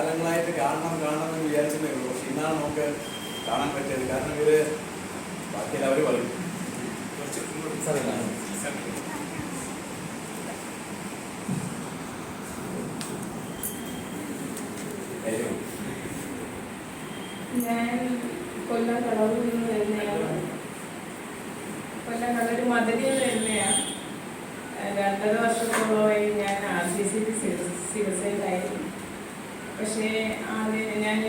കാലങ്ങളായിട്ട് കാണണം കാണണം എന്ന് വിചാരിച്ചതേ ഉള്ളൂ പക്ഷെ ഇന്നാണ് നമുക്ക് കാണാൻ പറ്റിയത് കാരണം ഇവർ ബാക്കി എല്ലാവരും പറയും. ഞാൻ കൊല്ലം കടവിൽ നിന്ന് വരുന്നതാണ് രണ്ടര വർഷത്തോളമായി ഞാൻ ആർ സി സി ചികിത്സയിലായിരുന്നു പക്ഷേ ആദ്യം ഞാൻ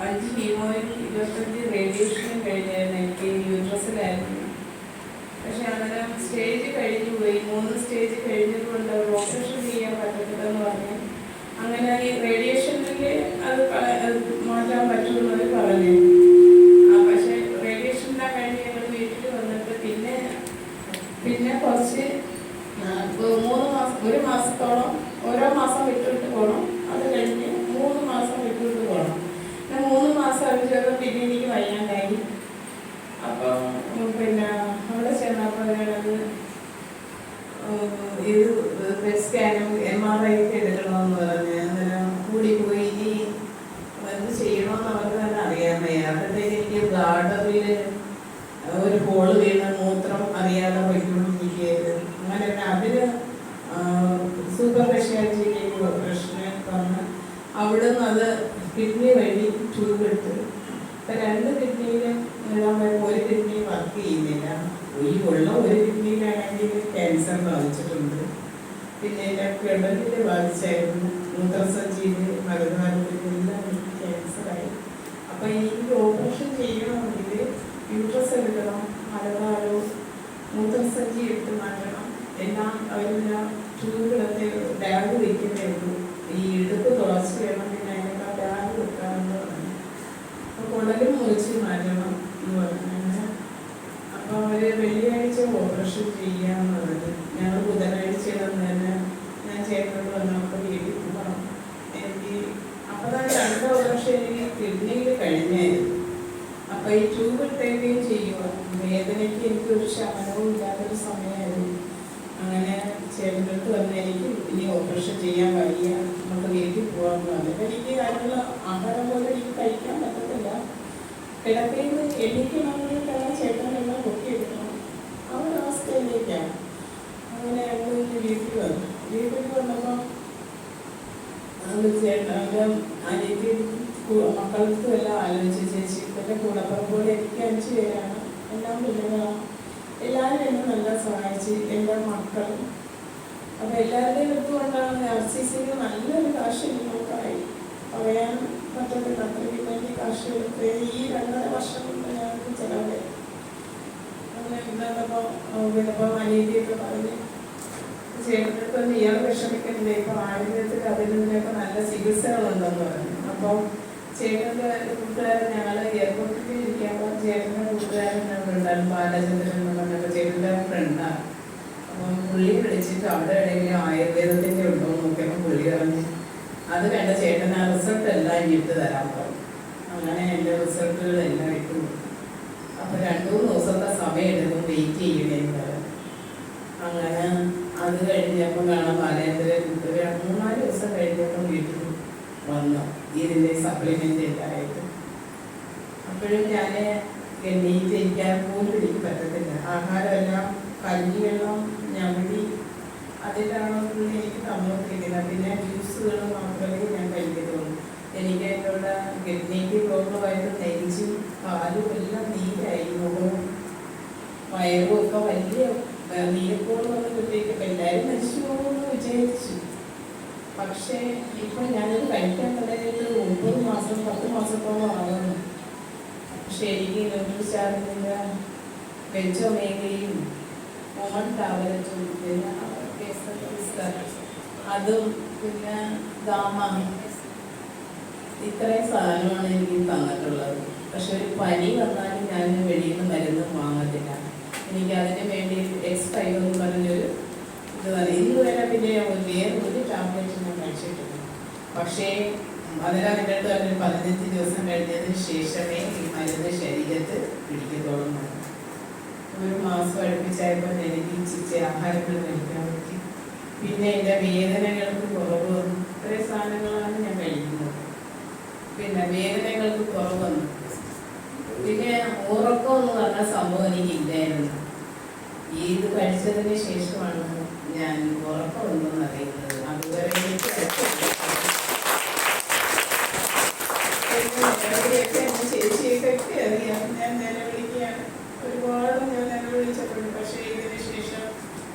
അഞ്ച് ഹീമോയിൽ ഇരുപത്തഞ്ച് റേഡിയേഷനും കഴിഞ്ഞായിരുന്നു എനിക്ക് യൂട്രസിലായിരുന്നു പക്ഷെ അന്നേരം സ്റ്റേജ് കഴിഞ്ഞു പോയി. മൂന്ന് സ്റ്റേജ് കഴിഞ്ഞതുകൊണ്ട് ഓപ്പറേഷൻ ചെയ്യാൻ പറ്റത്തില്ലെന്ന് പറഞ്ഞു. അങ്ങനെ ഈ റേഡിയേഷനിൽ അത് കള- അത് മാറ്റാൻ പറ്റുമെന്ന് അവർ പറഞ്ഞു ആ പക്ഷെ റേഡിയേഷനെല്ലാം കഴിഞ്ഞ് ഞങ്ങൾ വീട്ടിൽ വന്നിട്ട് പിന്നെ പിന്നെ കുറച്ച് ആ, ഒരു മൂന്ന് മാസം ഒരു മാസത്തോളം ഓരോ മാസം വിട്ടുവിട്ട് പോകണം അത് കഴിഞ്ഞ് മൂന്ന് മാസം വിട്ടുവിട്ട് പോകണം പിന്നെ മൂന്ന് മാസം അത് ചേർന്ന് പിന്നെ എനിക്ക് വയ്യാണ്ടായി അപ്പം ഉം, പിന്നെ അവിടെ ചെന്നപ്പോൾ ഞാനത് ഉം, ഇത് ബ്ലഡ് സ്കാനും എം ആർ ഐ ഒക്കെ എടുക്കണമെന്ന് പറഞ്ഞ് അന്നേരം കൂടി പോയി. ഇനി എന്ത് ചെയ്യണമെന്ന് അവർക്ക് തന്നെ അറിയാൻ വയ്യ. അപ്പോഴത്തേക്ക് എനിക്ക് ബ്ലാഡറിൽ ഒരു ഹോൾ വീണ് മൂത്രം അറിയാതെ പോയിക്കൊണ്ടിരിക്കുകയായിരുന്നു. അങ്ങനെ അതിന് സൂപ്പർ സ്പെഷ്യാലിറ്റിയിലേക്ക് ഓപ്പറേഷന് വന്ന് നിന്ന് അത് കിഡ്നി വഴി ട്യൂബ് എടുത്ത്. ഇപ്പം രണ്ട് കിഡ്നിയിലും ഒരു കിഡ്നി വർക്ക് ചെയ്യുന്നില്ല. ഈ ഉള്ള ഒരു കിഡ്നിയിലാണെങ്കിൽ ക്യാൻസർ ബാധിച്ചിട്ടുണ്ട്. പിന്നെ ഗർഭത്തിൽ ബാധിച്ചായിരുന്നു മൂത്രസഞ്ചിയിൽ മലദ്വാരത്തിൽ എല്ലാം എനിക്ക് ക്യാൻസറായി അപ്പം എനിക്ക് ഓപ്പറേഷൻ ചെയ്യണമെങ്കിൽ യൂട്രസ് എടുക്കണം മലദ്വാരവും മൂത്രസഞ്ചി എടുത്ത് മാറ്റണം. എല്ലാം അവരെല്ലാം ട്യൂബിലത്തെ ബാഗ് വയ്ക്കുന്നേ ഈ ഇടുപ്പ് തുളച്ച് വേണം പിന്നെ അതിനൊക്കെ ബാഗ് വെക്കാമെന്ന് പറഞ്ഞു. അപ്പോൾ കുടലും മുറിച്ച് മാറ്റണം എന്ന് പറഞ്ഞു അങ്ങനെ അപ്പോൾ അവർ വെള്ളിയാഴ്ച ഓപ്പറേഷൻ ചെയ്യാന്നുള്ളത്. പറഞ്ഞു ഞങ്ങൾ ബുധനാഴ്ച തന്നെ ഞാൻ ചേട്ടനോട് പറഞ്ഞു അപ്പോൾ വീട്ടിൽ പോകണം എനിക്ക് അപ്പോഴാ രണ്ട് ഓപ്പറേഷൻ എനിക്ക് കിഡ്നിയിൽ കഴിഞ്ഞായിരുന്നു. അപ്പോൾ ഈ ട്യൂബ് ഇട്ടേക്കുകയും ചെയ്യുക വേദനയ്ക്ക് എനിക്ക് ഒരു ശമനവും ഇല്ലാത്തൊരു സമയമായിരുന്നു അങ്ങനെ അടുത്ത് വന്ന് എനിക്ക് ഇനി ഓപ്പറേഷൻ ചെയ്യാൻ വയ്യ. നമുക്ക് വീട്ടിൽ പോകാമെന്ന് പറഞ്ഞു. അപ്പം എനിക്ക് അതിനുള്ള ആഹാരം പോലും എനിക്ക് കഴിക്കാൻ പറ്റത്തില്ല. കിടക്കയിൽ എണീക്കണമെങ്കിൽ ചേട്ടനെല്ലാം പൊക്കിയെടുക്കണം. അവസ്ഥയിലേക്കാണ് അങ്ങനെ ഞങ്ങൾ വീട്ടിൽ വന്നു. വീട്ടിൽ വന്നപ്പോൾ അത് ചേട്ടന്റെ അനിയത്തി മക്കൾക്കും എല്ലാം ആലോചിച്ച് ചേച്ചി ഇവരുടെ കൂടപ്പുറപ്പോൾ എനിക്ക് അഞ്ച് പേരാണ്. എല്ലാം പിള്ളേരാണ്. എല്ലാവരും എന്നെ നല്ല സഹായിച്ച് എന്റെ മക്കളും. അപ്പോൾ എല്ലാവരുടെയും എടുത്തുകൊണ്ടാണ് ആർ സി സിക്ക് നല്ലൊരു കാശ് നമുക്കായി പറയാൻ പറ്റത്തില്ല. അത്രയ്ക്ക് വലിയ കാശ് ഈ രണ്ടര വർഷം കൊണ്ട് ഞങ്ങൾക്ക് ചിലവായി അങ്ങനെ ഇന്നപ്പോൾ വിളപ്പം അനീതിയൊക്കെ പറഞ്ഞ് ചേട്ടനടുത്ത് ഇയാൾ വിഷമിക്കുന്നില്ല. ഇപ്പൊ ആയുർവേദത്തിൽ അതിനൊക്കെ നല്ല ചികിത്സകളുണ്ടെന്ന് പറഞ്ഞു. അപ്പോൾ ചേട്ടന്റെ കൂട്ടുകാരൻ ഞങ്ങൾ എയർപോർട്ടിൽ ഇരിക്കുമ്പോൾ ചേട്ടന്റെ കൂട്ടുകാരൻ ഞങ്ങൾ ഉണ്ടായിരുന്നു ബാലചന്ദ്രൻ എന്ന് പറഞ്ഞപ്പോൾ ചേട്ടന്റെ ഫ്രണ്ടാണ്. അപ്പം പുള്ളി വിളിച്ചിട്ട് അവിടെ എവിടെയെങ്കിലും ആയുർവേദത്തിന്റെ ഉണ്ടോ എന്ന് നോക്കിയപ്പോൾ പുള്ളി പറഞ്ഞു അത് വേണ്ട ചേട്ടൻ ആ റിസൾട്ട് എല്ലാം ഇട്ട് തരാൻ പറഞ്ഞു. അങ്ങനെ എന്റെ റിസൾട്ടുകളെല്ലാം ഇട്ട് കൊടുത്തു. ദിവസത്തെ സമയം എടുക്കും വെയിറ്റ് പറഞ്ഞു അങ്ങനെ അത് കഴിഞ്ഞപ്പോൾ കാണാൻ ബാലേന്ദ്രൻ ഒരു മൂന്നാൽ ദിവസം കഴിഞ്ഞപ്പോൾ വീട്ടിൽ വന്നു. ഇതിന്റെ സപ്ലിമെന്റ് ഇല്ലായിട്ട് അപ്പോഴും ഞാൻ എണ്ണീറ്റ് ഇരിക്കാൻ പോലും എനിക്ക് പറ്റത്തില്ല. ആഹാരമെല്ലാം കഞ്ഞി വെള്ളം ഞമ്മി അതിലാണ് എനിക്ക് തന്നുകൊണ്ടിരിക്കുന്നത് പിന്നെ ജ്യൂസുകൾ മാത്രമേ ഞാൻ കഴിക്കത്തുള്ളൂ. എനിക്ക് എന്നോട് കിഡ്നിക്ക് പ്രോബ്ലമായിട്ട് നെഞ്ചും കാലും എല്ലാം നീരായി. മുഖവും വയറും ഒക്കെ വലിയ നീരക്കോട് വന്നപ്പോഴത്തേക്കും എല്ലാവരും മരിച്ചു പോകുമെന്ന് വിചാരിച്ചു. പക്ഷേ ഇപ്പം ഞാനത് കഴിക്കാൻ തുടങ്ങിയിട്ട് ഒമ്പത് മാസം പത്ത് മാസത്തോളം ആകുന്നു പക്ഷെ എനിക്ക് ന്യൂട്രിച്ചാറില്ല വെജൊമേഗയും ഓൺ ടാബ്ലറ്റും പിന്നെ അതും പിന്നെ ദാമ ഇത്രയും സാധനമാണ് എനിക്ക് തന്നിട്ടുള്ളത്. പക്ഷെ ഒരു പനി വന്നാലും ഞാൻ വെളിയിൽ നിന്ന് മരുന്ന് വാങ്ങത്തില്ല. എനിക്ക് അതിന് വേണ്ടി എക്സ് ഫൈവ് എന്ന് പറഞ്ഞൊരു ഇത് ഇന്ന് വരെ പിന്നെ വേറെ ഒരു ടാബ്ലറ്റ് ഞാൻ കഴിച്ചിട്ടില്ല. പക്ഷേ അതിനാ എന്റെ അടുത്ത് പറഞ്ഞൊരു പതിനഞ്ച് ദിവസം കഴിഞ്ഞതിന് ശേഷമേ ഈ മരുന്ന് ശരീരത്ത് പിടിക്കത്തോളം ഒരു മാസം അടുപ്പിച്ചായപ്പോൾ എനിക്ക് ചിച്ച ആഹാരങ്ങൾ കഴിക്കാൻ പറ്റി. പിന്നെ എന്റെ വേദനകൾക്ക് കുറവ് വന്നു. ഇത്രയും സാധനങ്ങളാണ് ഞാൻ കഴിക്കുന്നത്. പിന്നെ വേദനകൾക്ക് കുറവ് വന്നു. പിന്നെ ഉറക്കം എന്ന് പറഞ്ഞ സംഭവം എനിക്കില്ലായിരുന്നു ഇത് പഠിച്ചതിന് ശേഷമാണ് ഞാൻ ഉറപ്പുണ്ടെന്ന് അറിയുന്നത്. അതുവരെ നിലവിളിയൊക്കെ അറിയാം. ഞാൻ നിലവിളിക്കുകയാണ്. ഒരുപാട് ഞാൻ നിലവിളിച്ചിട്ടുണ്ട്. പക്ഷേ ഇതിന് ശേഷം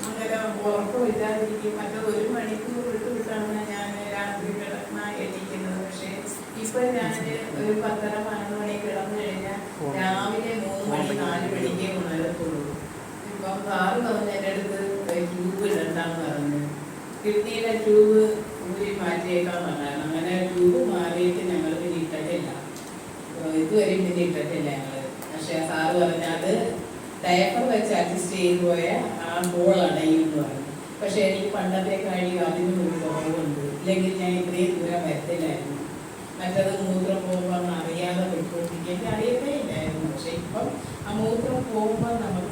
അങ്ങനെ ഉറക്കമില്ലാതിരിക്കും മറ്റത് ഒരു മണിക്കൂർ വിട്ട് വിട്ടാണ് ഞാൻ രാത്രി കിടന്ന എണീക്കുന്നത്. പക്ഷേ ഇപ്പം ഞാൻ ഒരു പത്തര സാറ് പറഞ്ഞ എന്റെ അടുത്ത് ട്യൂബ് ഇടണ്ടെന്ന് പറഞ്ഞു. കിഡ്നിയിലെ ട്യൂബ് ഊരി മാറ്റിയേക്കാൻ പറഞ്ഞാണ് അങ്ങനെ ട്യൂബ് മാറിയിട്ട് ഞങ്ങൾ പിന്നെ ഇട്ടിട്ടില്ല. ഇതുവരെയും പിന്നെ ഇട്ടിട്ടില്ല ഞങ്ങൾ പക്ഷേ സാറ് പറഞ്ഞ അത് ഡയപ്പർ വെച്ച് അഡ്ജസ്റ്റ് ചെയ്ത് പോയ ആ ബോൾ അടയും എന്ന് പറഞ്ഞു. പക്ഷേ എനിക്ക് പണ്ടത്തെ കഴിയും അതിനും ഒരു കുറവുണ്ട്. ഇല്ലെങ്കിൽ ഞാൻ ഇത്രയും ദൂരം വരത്തില്ലായിരുന്നു. മറ്റത് മൂത്രം പോകുമ്പോൾ അറിയാതെ പോയിക്കൊണ്ടിരിക്കുക അറിയത്തേ ഇല്ലായിരുന്നു. പക്ഷെ ഇപ്പം ആ മൂത്രം പോകുമ്പോൾ നമുക്ക്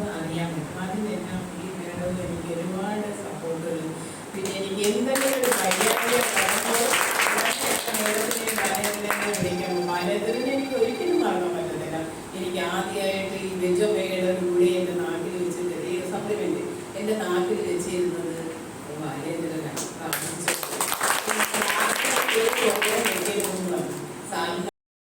నాది ఐఐటి నిజమే.